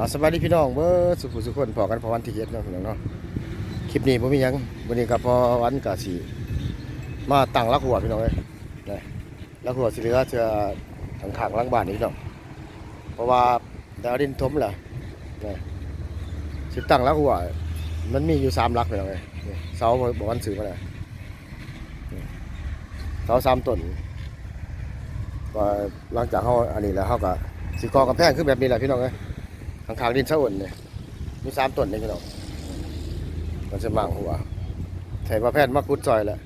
อ่าสวัสดีพี่น้องเบอร์สุขุสุขคนพอกันพอวันที่เฮ็ดเนาะพี่น้องเนาะคลิปนี้ผมมียังวันนี้ก็พอวันกะสีมาตั้งรักหัวพี่น้องเอ้ยนะรักหัวสิเหลือจะทางขางหลังบ้านนี่พี่น้องเพราะว่าดาวดินทมแหละนะสิตั้งรักหัวมันมีอยู่สามรักพี่น้องเอ้ยนี่เสาบอกวันสื่อมาแล้วนี่เสาสามต้นก็หลังจากเขาอันนี้แล้วเขาก็สิกอกำแพงขึ้นแบบนี้แหละพี่น้องเอ้ย ข้างๆดินเสาอ่นเนี่ยมีสามต้นนี่พี่น้องมันจะมั่งหัวใส่มาแพทย์มาคุดซอยแล้ว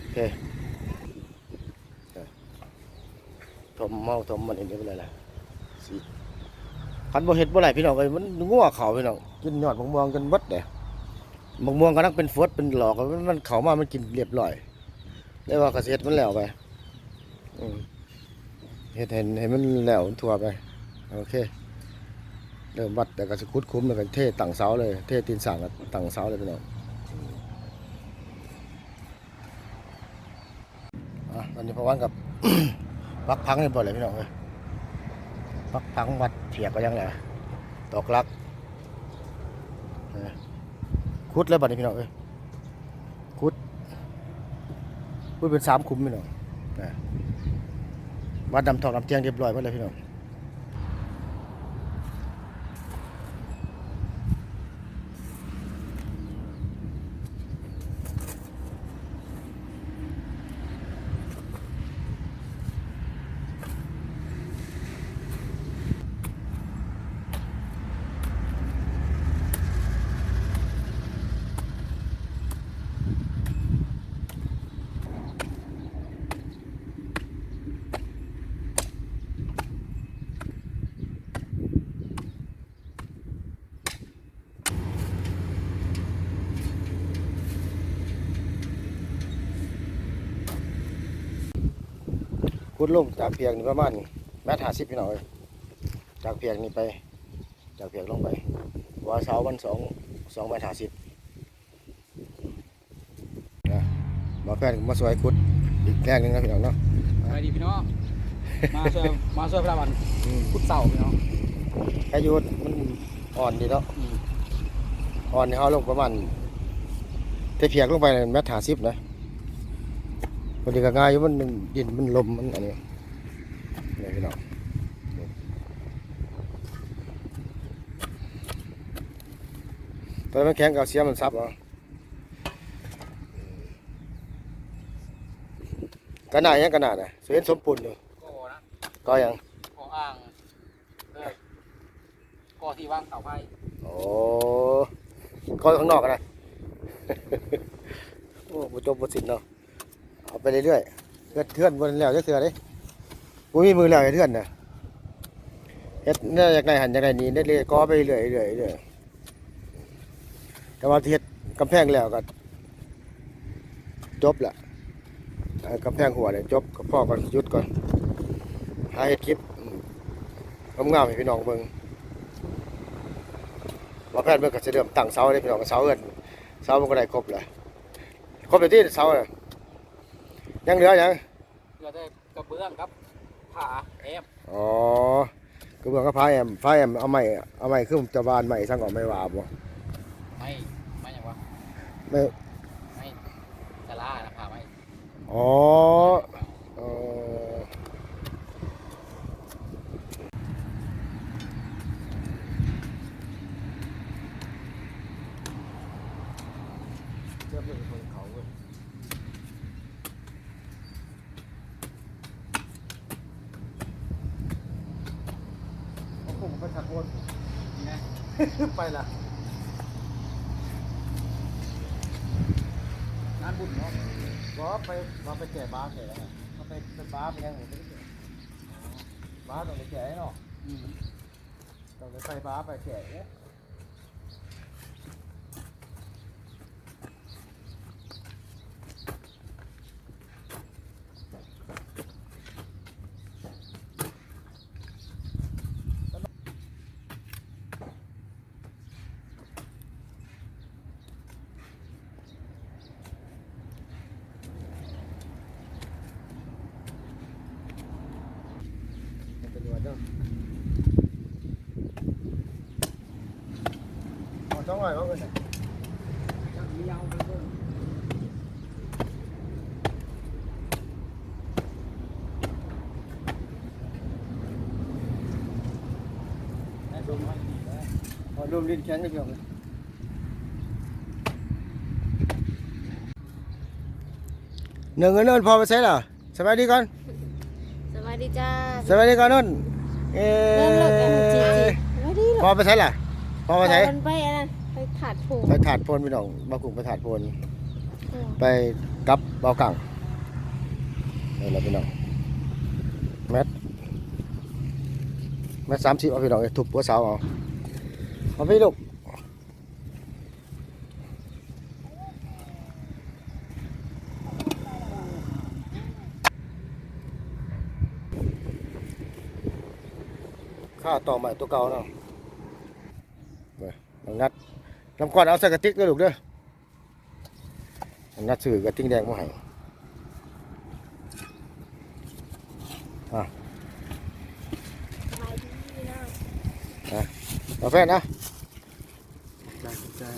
โอเคทมเมาทมมันเองไม่เป็นไรละสิคันบ่เห็ดบ่ไหลพี่น้องไปมันงัวเขาพี่น้องกินยอดมะม่วงกันเบัดเด้มะม่วงก็นักเป็นฟดเป็นหลอกมันมันเขามามันกินเรียบร้อยเรียกว่าเกษตรมันแล้วไปเฮ็ดเห็นให้มันแล้วทั่วไป โอเคเริ่มวัดแต่ก็จะคุดคุ้มแล้วก็เทตั้งเสาเลย เทตีนสั่งกับตั้งเสาเลยพี่น้องอะตอนนี้พวันกับปักพังนี่บ่เลยพี่น้องเลยปักพังวัดเถียกก็ยังไงตอกลักคุดแล้วบัดนี้พี่น้องเอ้ยคุดคุดเป็นสามคุ้มพี่น้องนะวัดดำทองดำเตียงเรียบร้อยหมดเลยพี่น้อง คุดลงจากเพียงนี่ประมาณแมตรห้าสิบพี่น้องเอ้ยจากเพียงนี่ไป จากเพียงลงไปว่าเสามันสองสองแมตรห้าสิบนะมาแฟนก็มาสวยคุดอีกแรงหนึงนะพี่น้องเนาะไปดีพี่น้องมาช่วยมาช่วยพระวันอืมพุทธเสาพี่น้องแค่ยุดมันอ่อนดีเนาะอืมอ่อนนี่เขาลงประมาณแต่เพียงลงไปแมตรห้าสิบนะ พอดีก็ง่ายอยู่มันมันดินมันลมมันอันนี้นี่พี่น้องตอนนนมันแข็งกับเสียมันซับเอะกระหน่ายยังกระหน่ายนะเสียนสมปูนอยู่ก็นะก็ยังก็อ้างเออก็ที่ว่างเสาไฟโอ้ก็ข้างนอกกันนะ โอ้บุจบบุสินเนาะ เอาไปเรื่อยๆเทือนเทือนบนแล้วจะเถื่อเด้บุมีมือแล้วจะเทือนนะเฮ็ดเนี่ยอยากได้หันอยากได้นี่ได้เลยก็ไปเรื่อยๆเรื่อยๆเรื่อยแต่ว่าที่เฮ็ดกำแพงแล้วก็จบละกำแพงหัวเนี่ยจบกับพ่อก่อนหยุดก่อนหาเฮ็ดคลิปอืมงามๆให้พี่น้องเบิ่งว่าแพทย์เมื่อก็จะเริ่มตั้งเสาเลยพี่น้องเสาเอินเสามันก็ได้ครบเลยครบไปที่เสาน่ะ ยังเหลือยังเพื่อได้กระเบื้องครับผาแอบอ๋อคือเมืองก็พาแอมพาแอมเอาไม้เอาไม้ขึ้นจะบานไม้สั่งออกไม่ว่าบ่ไม่ไม่อย่างวะไม่ไม่สลานะผาไม่อ๋อเออเชื่อมเลยคนเขาเว้ยเอาผมไปถักโอน นี่นะ ไปละงานบุญเนาะก็ไปมาไปแก่บ้าแก่แล้วมาไปเป็นบ้าไปยังไงไม่ได้แก่บ้าต้องไปแก่เนาะอืมต้องไปใส่บ้าไปแก่เนี่ยมันเป็นวันเนาะ องร้อยเอาเงินน่ะ มีเอาไปเบิ่ง ได้ดมไว้ดีแล้ว เอารวมดินแข็ งกันเพียงเลยหนึ่งเงินนนพอไปใช้เหรอสบายดีก่อนสวัสดีจ้าสบายดีก่อนนนเอเริ่มเลิกกันจีจีสวัสดีหรพอไปใช้เหรอพอไปใช้มันไปอันนั้น ไปถาดผูกไปถาดโพนพี่น้องมากรุงไปถาดโพนไปกับเบากังนี่แหละพี่น้องแมทแมทสามสิบเอาพี่น้องทุบหัวเสาเอาเอาพี่ลูกข้าต่อใหม่ตัวเก่าเนาะไปน้องนัด น้ำก่อนเอาใส่กระติกด้วยลูกเด้อน้องนัดซื้อกระติกแดงมาให้อะกาแฟนะจ้าจ้า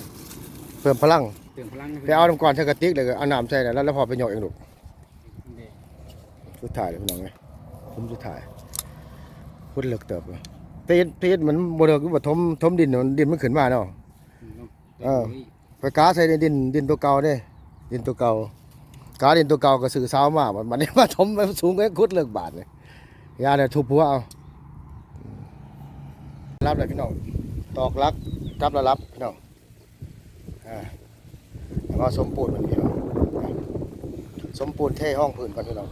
เพิ่มพลังเติมพลังไปเอาน้ำก่อนใส่กระติกเลยก็เอาน้ำใส่แล้วแล้วพอไปหยอกเองลูกเด็กสุดท้ายเลยพี่น้องไงผมสุดท้ายพูดเลิกเติบเลยตีนตีนเหมือนโมเดลคือว่าทมทมดินเนาะดินมันขึ้นมาเนาะ เออ ไปกาใส่ในดินดินตัวเก่าเด้ดินตัวเก่ากาดินตัวเก่าก็สื่อสาวมามันมันนี่มาทมไปสูงก็คุดเลิกบาทเลยยาเนี่ยทุบหัวเอารับเลยพี่น้องตอกลักรับแล้วรับพี่น้องอ่าแล้วก็สมปูนมันพี่น้องสมปูนเท่ห้องพื้นก่อนพี่น้อง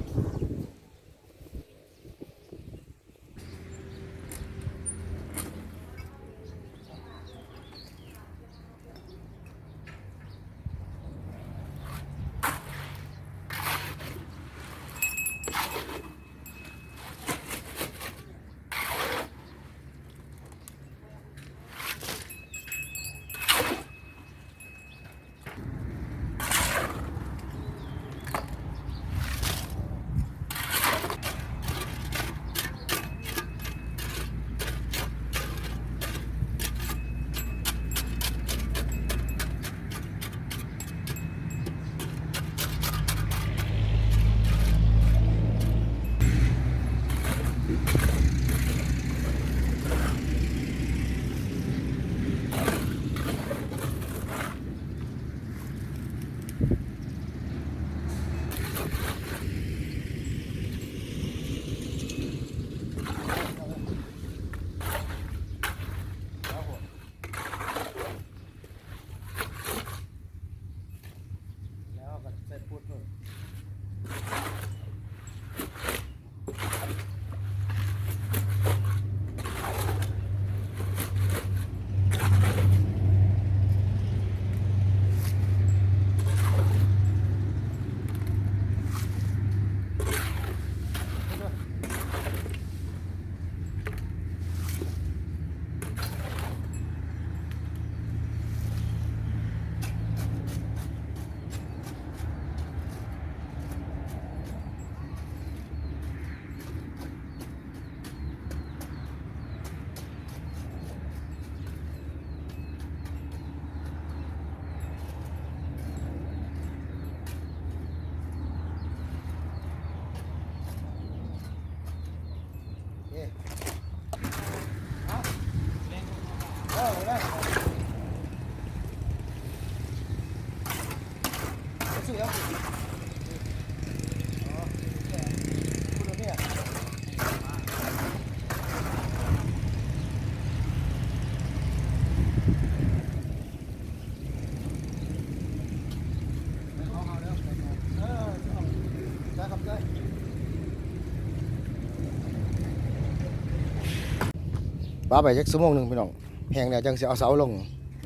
บ้าไปจักชั่วโมงหนึ่งพี่น้อง แหงเนี่ยจังสิเอาเสาลง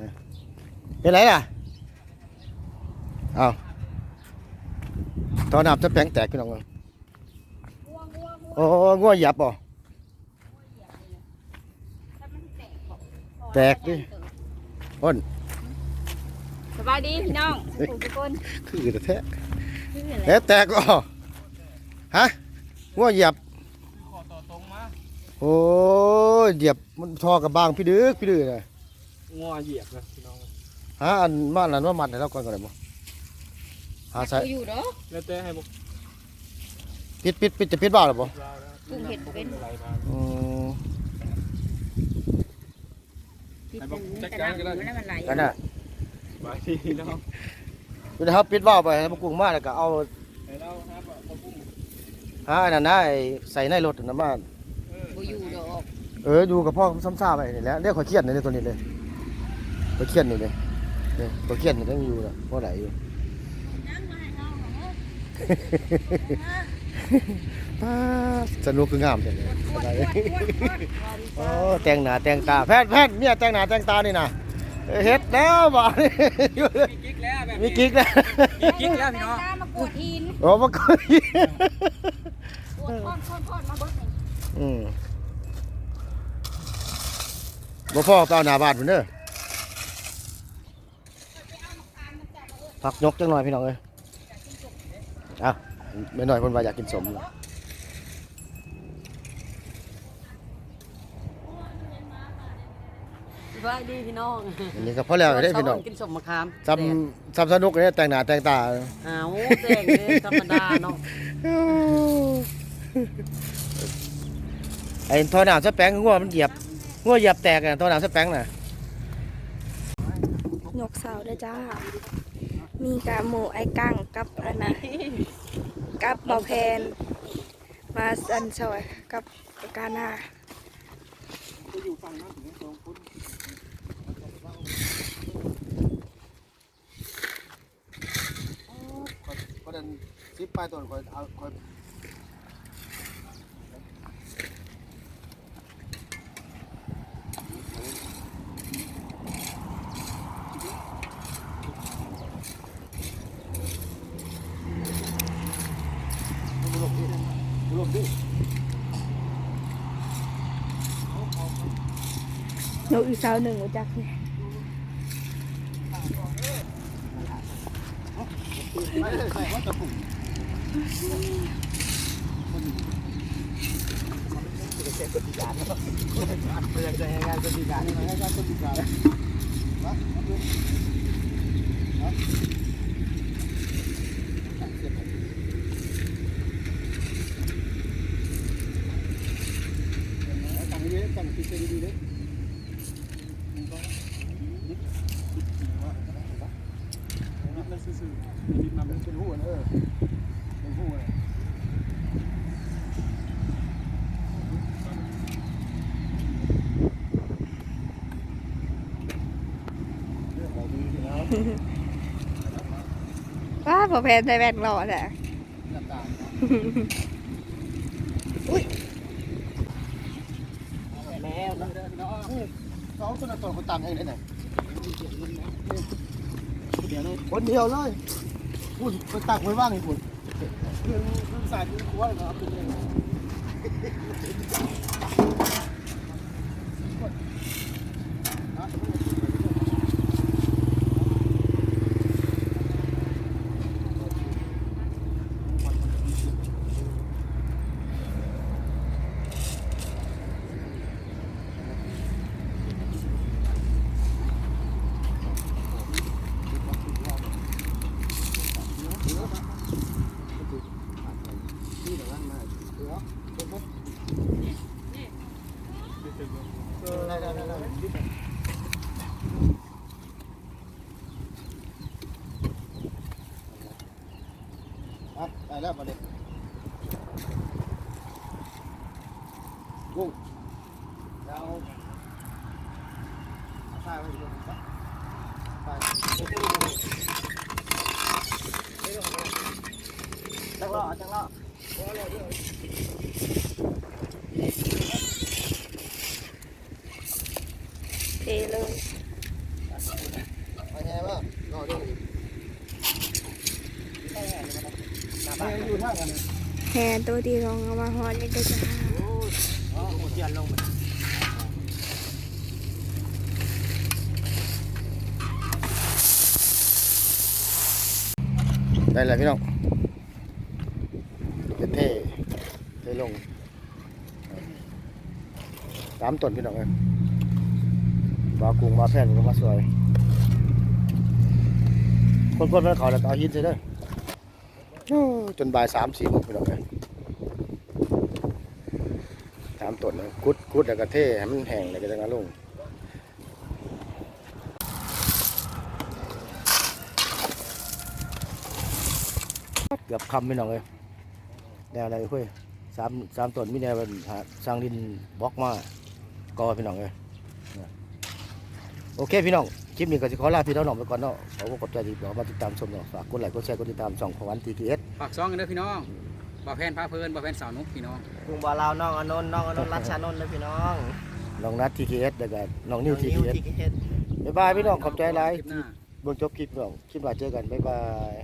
นะเป็นไรล่ะเอาตอนนับจะแปลงแตกพี่น้องเอ้ยโอ้งัวหยับป่ะแตกดิอ้นสบายดีพี่น้องทุกทุกคนคือแต่แท้ชื่ออะไรเอ๊ะแตกก็ฮะงัวหยับ ขอต่อตรงมา โอ้ยเหยียบมันทอกับบางพี่ดื้อพี่ดื้อนะงัวเหยียบเลยพี่น้องหาอันมาอันนั้นว่ามัดให้เราก่อนก็ได้บ่หาใส่กูอยู่เนาะแล้วแต่ให้บุกปิดปิดปิดจะปิดบ้าหรือบ่กุ้งเห็ดบ่เป็นอะไรมาอืมปิดมันมันกระด้างมันมันไหลกันน่ะบางทีเนาะเดี๋ยวครับปิดบ้าไปให้มันกุ้งมาแล้วก็เอาให้เราหาปลาเขาปุ้งหาอันนั้นนะไอ้ใส่ในรถน่ะมากูอยู่ดอก เอออยู่กับพ่อซ้ำซ่าไปนี่แหละเรียกข่อยเครียดนี่ตัวนี้เลยข่อยเครียดนี่เลยนี่ข่อยเครียดนี่ต้องอยู่น่ะบ่ไหลอยู่ป้าสนุกคืองามจังเลยโอ้แต่งหน้าแต่งตาแพทย์แพทย์เนี่ยแต่งหน้าแต่งตานี่นะเออเฮ็ดแล้วบ่อยู่เลยมีกิ๊กแล้วแบบมีกิ๊กแล้วมีกิ๊กแล้วพี่น้องมากดอินโอ้มาคุยกดค่อนค่อนค่อนมาเบิดนี่อืม บ่พ่อก็เอาหน้าบ้านพุ่นเด้อพักยกจังหน่อยพี่น้องเอ้ยอะไม่น้อยเพิ่นว่าอยากกินสมสบายดีพี่น้องอันนี้ก็พอแล้วได้อพี่น้องกินสมมะขามจำจำสนุกเลยแต่งหน้าแต่งตาอ้าวแต่งเลยธรรมดาเนาะไอ้ทอหนาวสแปงงัวมันเหยียบ งัวเหยียบแตกอะทอหนาวสแปงน่ะยกเสาด้วยจ้า มีกาหมูไอ้กั้งกับอันนะกับเบาแพน มาสันซอยกับกาหน้าก็เดินซิปไปต้นคอยเอาคอยลบดิ นกอีกเสาหนึ่งรู้จักเนี่ยไม่ได้ใส่ว่าจะปลูกอยากจะให้งานคนพิการให้งานคนพิการนะตั้งดีๆตั้งติดดีๆเลย มันซื่อๆมีมัน เป็นหูเออเป็นหูเลยเราดีแล้ว ว้าเบาแพนใส่แว่นหล่อแหละหน้าตาแล้วนะสองคนตัวคนต่างเองได้ไหนคนเดียวเลยพูดไปตักไว้ว่างไอ้คุณเครื่องเครื่องสายเครื่องครัวเลยครับเป็นยังไงได้ได้ได้อะได้แล้วประ เด็นกุ้งเราใส่ไว้ดูนะใส่จังล้อจังล้อ เทเลย ไปไงบ้างรอดูอยู่ท่ากัน แฮตัวที่รองเอามาฮอดนี่ก็จะอ๋อหัวเทียนลงได้เลยพี่น้องจะเท่เทลงสามต้นพี่น้องเลยมากุงมาแผ่นก็มาสวย คนคนมันเขาแล้วเอาหินใส่เด้อ จนบ่ายสามสี่โมงพี่น้องเลยถามต้นคุดคุดแล้วก็เทให้มันแห้งเลยก็จะงั้นลงเกือบคำพี่น้องเลยแนวอะไรเพื่อสามสามต้นมีแนวเป็นหาสร้างดินบล็อกมากอพี่น้องเลยโอเคพี่น้อง คลิปนี้ก็จะขอลาพี่น้องไปก่อนเนาะขอขอบใจที่เรามาติดตามชมเนาะฝากกดไลค์กดแชร์กดติดตามช่องของวันทีทีเอสฝากซองกันเด้อพี่น้องบ่าวแพนพาเพลินบ่าวแพนสาวนุกพี่น้องกรุงบ่าวลาวน้องอนนท์น้องอนนท์รัชชานนท์เลยพี่น้องน้องนัดทีทีเอสแล้วก็น้องนิวทีนิทีวเอสทีเอสบ๊ายบายพี่น้องขอบใจหลายคลิปหน้า เบิ่งจบคลิปน้องคลิปหน้าเจอกันบ๊ายบาย